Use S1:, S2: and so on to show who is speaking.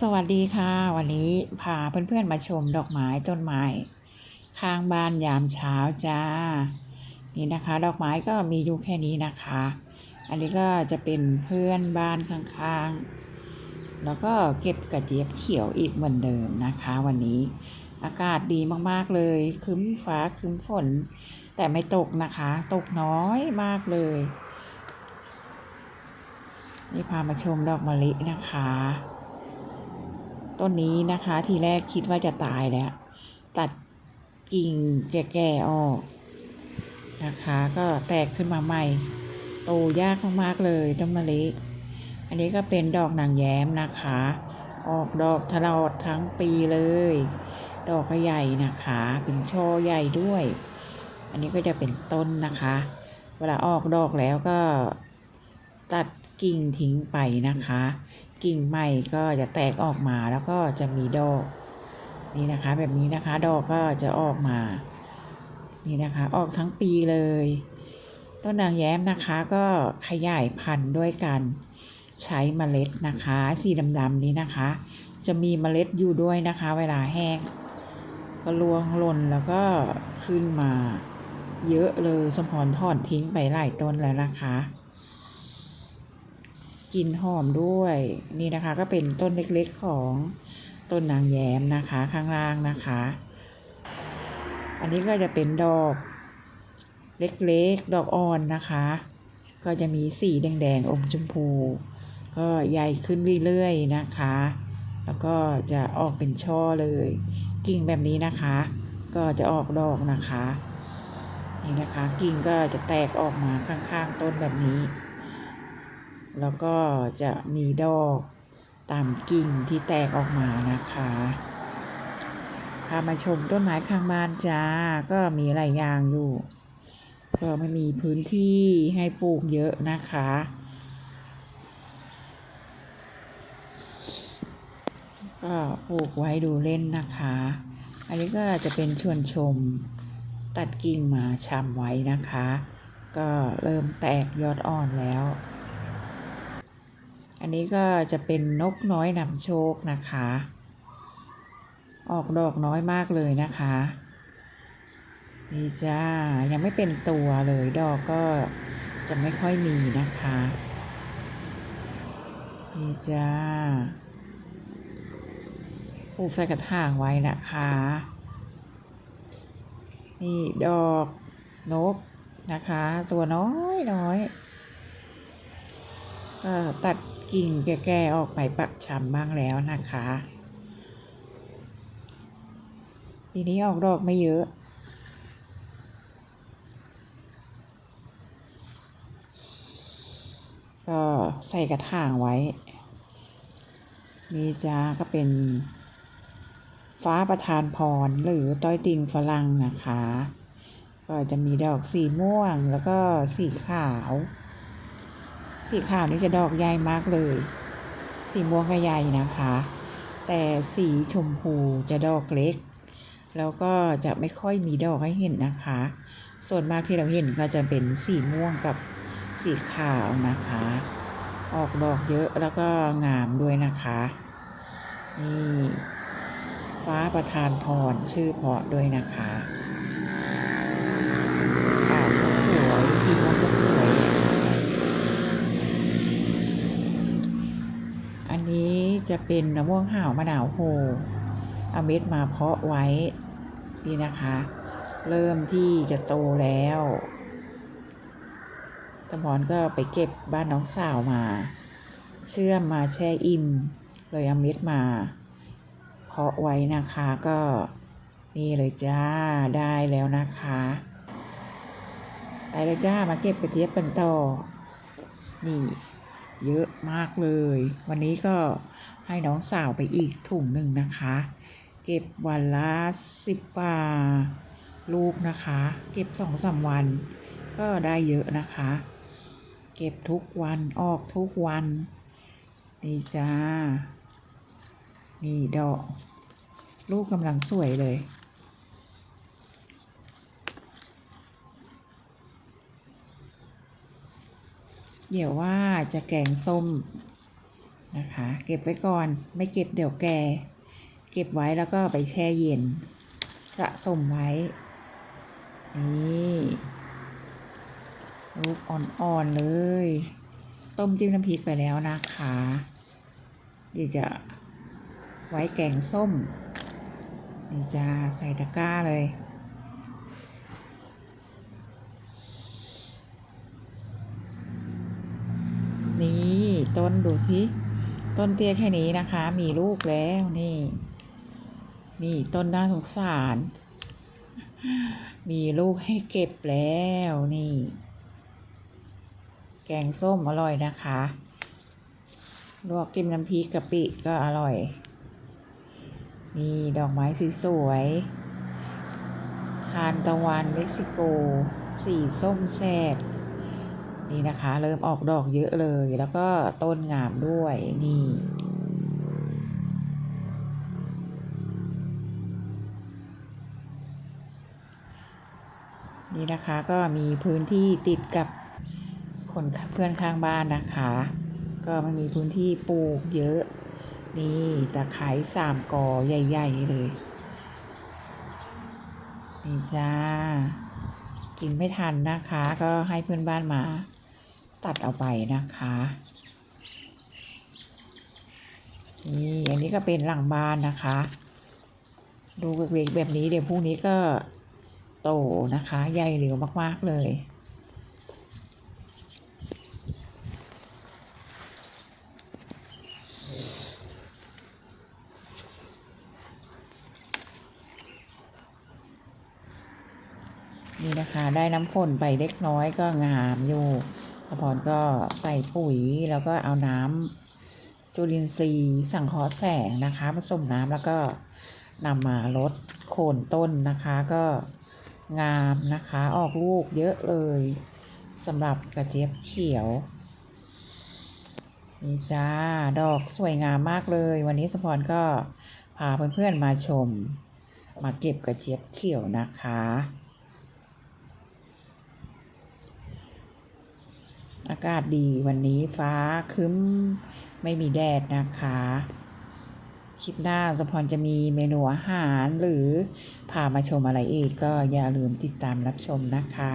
S1: สวัสดีค่ะ วันนี้พาเพื่อนๆมาชมดอกไม้ต้นไม้ข้างบ้านยามเช้าจ้า นี่นะคะ ดอกไม้ก็มีอยู่แค่นี้นะคะ อันนี้ก็จะเป็นเพื่อนบ้านข้างๆ แล้วก็เก็บกระเจี๊ยบเขียวอีกเหมือนเดิมนะคะ วันนี้อากาศดีมากๆเลยครึ้มฟ้าครึ้มฝน แต่ไม่ตกนะคะ ตกน้อยมากเลย นี่พามาชมดอกมะลินะคะ ต้นนี้นะคะ ทีแรกคิดว่าจะตายแล้ว ตัดกิ่งแก่ๆออกนะคะ ก็แตกขึ้นมาใหม่ โตยากมากๆเลยต้นมะลิอันนี้ก็เป็นดอกนางแย้มนะคะ ออกดอกตลอดทั้งปีเลย ดอกก็ใหญ่นะคะ เป็นช่อใหญ่ด้วย อันนี้ก็จะเป็นต้นนะคะ เวลาออกดอกแล้วก็ตัดกิ่งทิ้งไปนะคะ กิ่งใหม่ก็จะแตกออกมาแล้วก็จะมีดอกนี่นะคะ แบบนี้นะคะดอกก็จะออกมา นี่นะคะ ออกทั้งปีเลย ต้นนางแย้มนะคะก็ขยายพันธุ์ด้วยกันใช้เมล็ดนะคะ สีดำๆนี้นะคะ จะมีเมล็ดอยู่ด้วยนะคะ เวลาแห้ง ก็รวงหล่นแล้วก็ขึ้นมา เยอะเลยสมพรทอดทิ้งไปหลายต้นแล้วนะคะ กลิ่นหอมด้วย นี่นะคะก็เป็นต้นเล็กๆของต้นนางแย้มนะคะข้างล่างนะคะ อันนี้ก็จะเป็นดอกเล็กๆ ดอกอ่อนนะคะ ก็จะมีสีแดงๆอมชมพู ก็ใหญ่ขึ้นเรื่อยๆนะคะ แล้วก็จะออกเป็นช่อเลย กิ่งแบบนี้นะคะ ก็จะออกดอกนะคะ นี่นะคะกิ่งก็จะแตกออกมาข้างๆ ต้นแบบนี้ แล้วก็จะมีดอกตามกิ่งที่แตกออกมานะคะพามาชมต้นไม้ข้างบ้านจ้า ก็มีหลายอย่างอยู่ ก็ไม่มีพื้นที่ให้ปลูกเยอะนะคะ ก็ปลูกไว้ดูเล่นนะคะ อันนี้ก็จะเป็นชวนชมตัดกิ่งมาชำไว้นะคะ ก็เริ่มแตกยอดอ่อนแล้ว อันนี้ก็จะเป็นนกน้อยนำโชคนะคะ ออกดอกน้อยมากเลยนะคะนี่จ้า ยังไม่เป็นตัวเลยดอกก็จะไม่ค่อยมีนะคะนี่จ้าปลูกใส่กระถางไว้นะคะ นี่ดอกนกนะคะ ตัวน้อยน้อยตัด กิ่งแก่ๆออกไปปักชำบ้างแล้วนะคะปีนี้ออกดอกไม่เยอะ ก็ใส่กระถางไว้ นี่จ้าก็เป็น ฟ้าประทานพรหรือต้อยติงฝรั่งนะคะ ก็จะมีดอกสีม่วงแล้วก็สีขาว สีขาวนี่จะดอกใหญ่มากเลย สีม่วงก็ใหญ่นะคะ แต่สีชมพูจะดอกเล็ก แล้วก็จะไม่ค่อยมีดอกให้เห็นนะคะ ส่วนมากที่เราเห็นก็จะเป็นสีม่วงกับสีขาวนะคะ ออกดอกเยอะแล้วก็งามด้วยนะคะนี่ฟ้าประทานพรชื่อเพาะด้วยนะคะปากก็สวยสีม่วงก็สวย อันนี้ จะเป็นมะม่วงห่าวมะนาวโฮเอาเม็ดมาเพาะไว้นี่นะคะ เริ่มที่จะโตแล้วตะพรก็ไปเก็บบ้านน้องสาวมา เชื่อมมาแช่อิ่มเลยเอาเม็ดมา เพาะไว้นะคะก็นี่เลยจ้าได้แล้วนะคะไปเลยจ้ามาเก็บกระเจี๊ยบกันต่อนี่เยอะมากเลย วันนี้ก็ ให้น้องสาวไปอีกถุงหนึ่งนะคะ เก็บวันละสิบบาทลูกนะคะ เก็บสองสามวัน ก็ได้เยอะนะคะ เก็บทุกวันออกทุกวันนี่จ้า นี่ดอก ลูกกำลังสวยเลยเดี๋ยวว่าจะแกงส้ม นะคะ เก็บไว้ก่อนไม่เก็บเดี๋ยวแก่เก็บไว้แล้วก็ไปแช่เย็น สะสมไว้ นี่ลูกอ่อนๆเลย ต้มจิ้มน้ำพริกไปแล้วนะคะ เดี๋ยวจะไว้แกงส้มนี่จะใส่ตะกร้าเลยนี่ต้นดูสิ ต้นเตี้ยแค่นี้นะคะ มีลูกแล้วนี่ นี่ต้นน่าสงสาร มีลูกให้เก็บแล้วนี่ แกงส้มอร่อยนะคะลวกกิมน้ำพริกกะปิก็อร่อย นี่ดอกไม้สีสวยทานตะวันเม็กซิโก สีส้มแซด นี่นะคะ เริ่มออกดอกเยอะเลย แล้วก็ต้นงามด้วยนี่นี่นะคะก็มีพื้นที่ติดกับคนเพื่อนข้างบ้านนะคะ ก็มันมีพื้นที่ปลูกเยอะ นี่ตะไคร้สามกอใหญ่ๆเลยนี่จ้า กินไม่ทันนะคะ ก็ให้เพื่อนบ้านมา ตัดเอาไปนะคะ นี่อันนี้ก็เป็นหลังบ้านนะคะ ดูเล็กๆแบบนี้เดี๋ยวพรุ่งนี้ก็โตนะคะ ใหญ่เหลียวมากๆเลยนี่นะคะ ได้น้ำฝนไปเล็กน้อยก็งามอยู่ พอพรก็ใส่ปุ๋ยแล้วก็เอาน้ำจุลินทรีย์สังเคราะห์แสงนะคะผสมน้ำแล้วก็นำมาลดโคนต้นนะคะก็งามนะคะออกลูกเยอะเลยสำหรับกระเจี๊ยบเขียวนี่จ้า ดอกสวยงามมากเลย วันนี้สปอนก็พาเพื่อนๆมาชม มาเก็บกระเจี๊ยบเขียวนะคะากาศดีวันนี้ฟ้าครึ้มไม่มีแดดนะคะ คลิปหน้าสะพรจะมีเมนูอาหารหรือพามาชมอะไรอีกก็อย่าลืมติดตามรับชมนะคะ